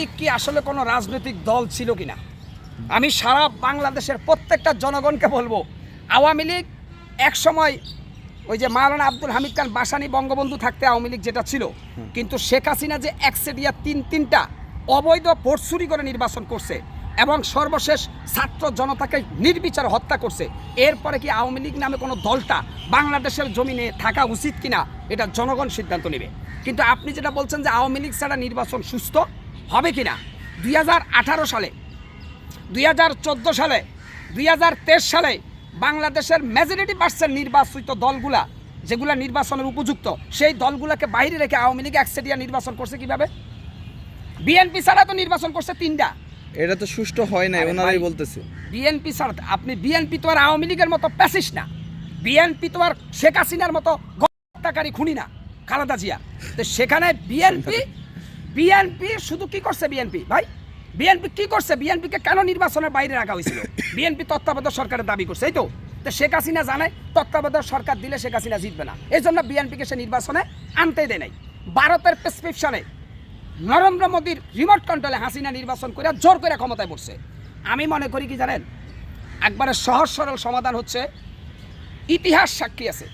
লীগ কি আসলে কোনো রাজনৈতিক দল ছিল কিনা? আমি সারা বাংলাদেশের প্রত্যেকটা জনগণকে বলব, আওয়ামী লীগ এক সময় ওই যে মাওলানা আব্দুল হামিদ খান বাসানি বঙ্গবন্ধু থাকতে আওয়ামী লীগ যেটা ছিল, কিন্তু শেখ হাসিনা যে একসেডিয়া তিন তিনটা অবৈধ ভোট করে নির্বাচন করছে এবং সর্বশেষ ছাত্র জনতাকে নির্বিচার হত্যা করছে, এরপরে কি আওয়ামী লীগ নামে কোনো দলটা বাংলাদেশের জমিনে থাকা উচিত কিনা, এটা জনগণ সিদ্ধান্ত নেবে। কিন্তু আপনি যেটা বলছেন যে আওয়ামী লীগ ছাড়া নির্বাচন সুস্থ হবে কিনা? দুই হাজার আঠারো সালে দুই হাজার চোদ্দ সালে দুই হাজার তেইশ সালে বাংলাদেশের মেজরিটি পার্সেন্ট নির্বাচিত দলগুলা যেগুলা নির্বাচনের উপযুক্ত সেই দলগুলোকে বাইরে রেখে আওয়ামী লীগ একসেডিয়া নির্বাচন করছে কীভাবে? বিএনপি ছাড়া তো নির্বাচন করছে তিনটা। এটা তো সুষ্ঠু হয় নাই ওনারাই বলতেছে। বিএনপি ছাড়া আপনি বিএনপি তো আর আওয়ামী লীগের মতো প্যাসিস না। বিএনপি তো আর শেখ হাসিনার মতো হত্যাকারী খুনি না খালেদা জিয়া তো সেখানে বিএনপি বিএনপি শুধু কি করছে বিএনপি? ভাই, বিএনপি কি করছে? বিএনপিকে কেন নির্বাচনের বাইরে রাখা হয়েছিল? বিএনপি তত্ত্বাবধায়ক সরকারের দাবি করছে, এই তো? তো শেখ হাসিনা জানে, তত্ত্বাবধায়ক সরকার দিলে শেখ হাসিনা জিতবে না। এই জন্য বিএনপিকে সে নির্বাচনে আনতে দেয় নাই। ভারতের প্রেসক্রিপশনে নরেন্দ্র মোদীর রিমোট কন্ট্রোলে হাসিনা নির্বাচন করে জোর করে ক্ষমতায় পড়ছে। আমি মনে করি কি জানেন? একবারে সহজ সরল সমাধান হচ্ছে, ইতিহাস সাক্ষী আছে।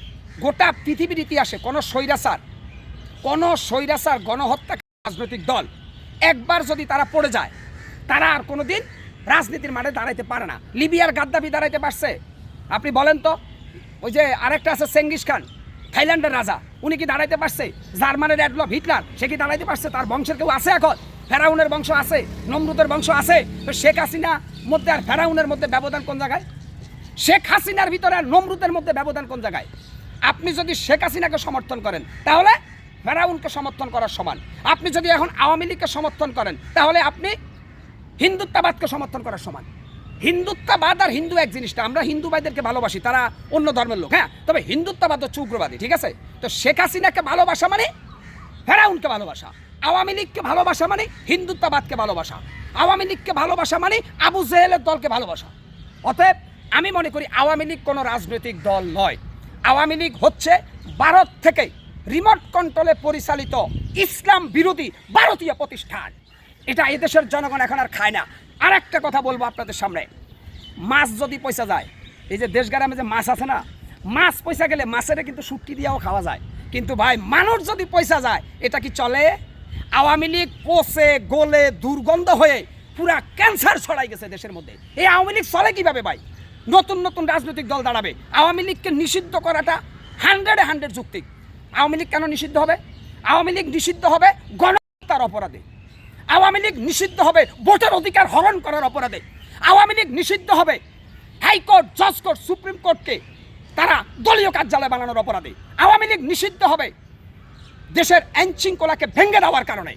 গোটা পৃথিবীর ইতিহাসে কোনো স্বৈরাচার কোনো স্বৈরাচার গণহত্যা রাজনৈতিক দল। একবার যদি তারা পড়ে যায়, তারা আর কোনো দিন রাজনীতির মাঠে দাঁড়াইতে পারে না। লিবিয়ার গাদ্দাফি দাঁড়াইতে পারছে। আপনি বলেন তো, ওই যে আরেকটা আছে সেঙ্গিস খান, থাইল্যান্ডের রাজা, উনি কি দাঁড়াইতে পারছে? জার্মানের অ্যাডলফ হিটলার, সে কি দাঁড়াইতে পারছে? তার বংশের কেউ আছে এখন? ফেরাউনের বংশ আছে, নমরুদের বংশ আছে। তো শেখ হাসিনা মধ্যে আর ফেরাউনের মধ্যে ব্যবধান কোন জায়গায়? শেখ হাসিনার ভিতরে আর নমরুদের মধ্যে ব্যবধান কোন জায়গায়? আপনি যদি শেখ হাসিনাকে সমর্থন করেন, তাহলে ফেরাউনকে সমর্থন করার সমান। আপনি যদি এখন আওয়ামী লীগকে সমর্থন করেন, তাহলে আপনি হিন্দুত্ববাদকে সমর্থন করার সমান। হিন্দুত্ববাদ আর হিন্দু এক জিনিসটা, আমরা হিন্দু ভাইদেরকে ভালোবাসি, তারা অন্য ধর্মের লোক হ্যাঁ? তবে হিন্দুত্ববাদ হচ্ছে উগ্রবাদী, ঠিক আছে? তো শেখ হাসিনাকে ভালোবাসা মানে ফেরাউনকে ভালোবাসা, আওয়ামী লীগকে ভালোবাসা মানে হিন্দুত্ববাদকে ভালোবাসা, আওয়ামী লীগকে ভালোবাসা মানে আবু জেহেলের দলকে ভালোবাসা। অতএব আমি মনে করি আওয়ামী লীগ কোনো রাজনৈতিক দল নয়। আওয়ামী লীগ হচ্ছে ভারত থেকে রিমোট কন্ট্রোলে পরিচালিত ইসলাম বিরোধী ভারতীয় প্রতিষ্ঠান। এটা এদেশের জনগণ এখন আর খায় না। আর একটা কথা বলব আপনাদের সামনে। মাছ যদি পয়সা যায়, এই যে দেশ গ্রামে যে মাছ আছে না, মাছ পয়সা গেলে মাছের কিন্তু শুটকি দিয়েও খাওয়া যায়। কিন্তু ভাই, মানুষ যদি পয়সা যায়, এটা কি চলে? আওয়ামী লীগ পচে গোলে দুর্গন্ধ হয়ে পুরা ক্যান্সার ছড়াই গেছে দেশের মধ্যে। এই আওয়ামী লীগ চলে কীভাবে ভাই? নতুন নতুন রাজনৈতিক দল দাঁড়াবে। আওয়ামী লীগকে নিষিদ্ধ করাটা হান্ড্রেডে হান্ড্রেড যুক্তি। আওয়ামী লীগ কেন নিষিদ্ধ হবে? আওয়ামী লীগ নিষিদ্ধ হবে গণহত্যার অপরাধে। আওয়ামী লীগ নিষিদ্ধ হবে ভোটের অধিকার হরণ করার অপরাধে। আওয়ামী লীগ নিষিদ্ধ হবে হাইকোর্ট, জজ কোর্ট, সুপ্রিম কোর্টকে তারা দলীয় কার্যালয় বানানোর অপরাধে। আওয়ামী লীগ নিষিদ্ধ হবে দেশের আইনশৃঙ্খলাকে ভেঙে দেওয়ার কারণে।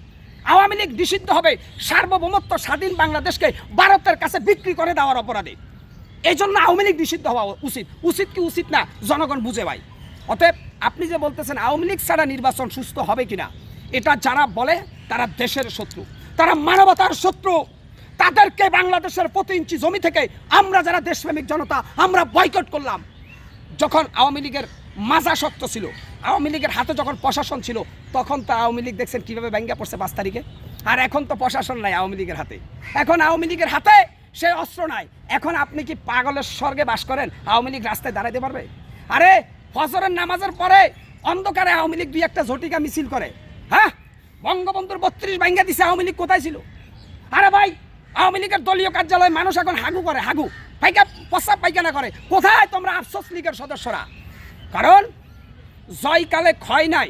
আওয়ামী লীগ নিষিদ্ধ হবে সার্বভৌমত্ব, স্বাধীন বাংলাদেশকে ভারতের কাছে বিক্রি করে দেওয়ার অপরাধে। এই জন্য আওয়ামী লীগ নিষিদ্ধ হওয়া উচিত। উচিত কি উচিত না, জনগণ বুঝে ভাই। অতএব আপনি যে বলতেছেন আওয়ামী লীগ ছাড়া নির্বাচন সুস্থ হবে কিনা, এটা যারা বলে তারা দেশের শত্রু, তারা মানবতার শত্রু। তাদেরকে বাংলাদেশের প্রতি ইঞ্চি জমি থেকে আমরা যারা দেশপ্রেমিক জনতা, আমরা বয়কট করলাম। যখন আওয়ামী লীগের মাজা শক্ত ছিল, আওয়ামী লীগের হাতে যখন প্রশাসন ছিল, তখন তো আওয়ামী লীগ দেখছেন কীভাবে ব্যাঙ্গা পড়ছে পাঁচ তারিখে। আর এখন তো প্রশাসন নাই আওয়ামী লীগের হাতে। এখন আওয়ামী লীগের হাতে সে অস্ত্র নাই। এখন আপনি কি পাগলের স্বর্গে বাস করেন? আওয়ামী লীগ রাস্তায় দাঁড়াতে পারবে? আরে ফজরের নামাজের পরে অন্ধকারে আওয়ামী লীগ দুই একটা ঝটিকা মিছিল করে। হ্যাঁ? বঙ্গবন্ধুর বত্রিশ ব্যাঙ্গা দিছে আওয়ামী লীগ, কোথায় ছিল? আরে ভাই, আওয়ামী লীগের দলীয় কার্যালয়ে মানুষ এখন হাগু করে, হাগু। পাইকা প্রস্রাব পায়খানা করে। কোথায় তোমরা আফসোস লীগের সদস্যরা? কারণ জয়কালে ক্ষয় নাই,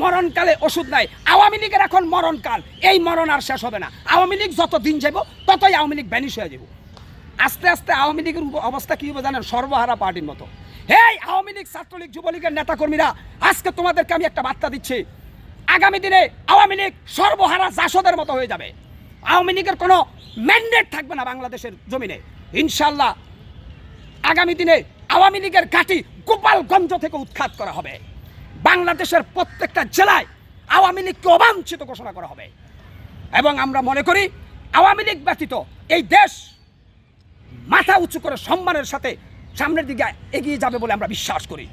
মরণকালে ওষুধ নাই। আওয়ামী লীগের এখন মরণকাল এই মরণ আর শেষ হবে না। আওয়ামী লীগ যত দিন যাব ততই আওয়ামী লীগ ব্যানিশ হয়ে যাব আস্তে আস্তে আওয়ামী লীগের অবস্থা কী হবে জানেন? সর্বহারা পার্টির মতো। হেই আওয়ামী লীগ, ছাত্রলীগ, যুবলীগের নেতাকর্মীরা, আজকে তোমাদেরকে আমি একটা বার্তা দিচ্ছি। আগামী দিনে আওয়ামী লীগ সর্বহারা জাসদের মতো হয়ে যাবে। আওয়ামী লীগের কোনো ম্যান্ডেট থাকবে না বাংলাদেশের জমিনে। ইনশাল্লাহ আগামী দিনে আওয়ামী লীগের ঘাঁটি গোপালগঞ্জ থেকে উৎখাত করা হবে। বাংলাদেশের প্রত্যেকটা জেলায় আওয়ামী লীগকে অবাঞ্ছিত ঘোষণা করা হবে। এবং আমরা মনে করি, আওয়ামী লীগ ব্যতীত এই দেশ মাথা উঁচু করে সম্মানের সাথে সামনের দিকে এগিয়ে যাবে বলে আমরা বিশ্বাস করি।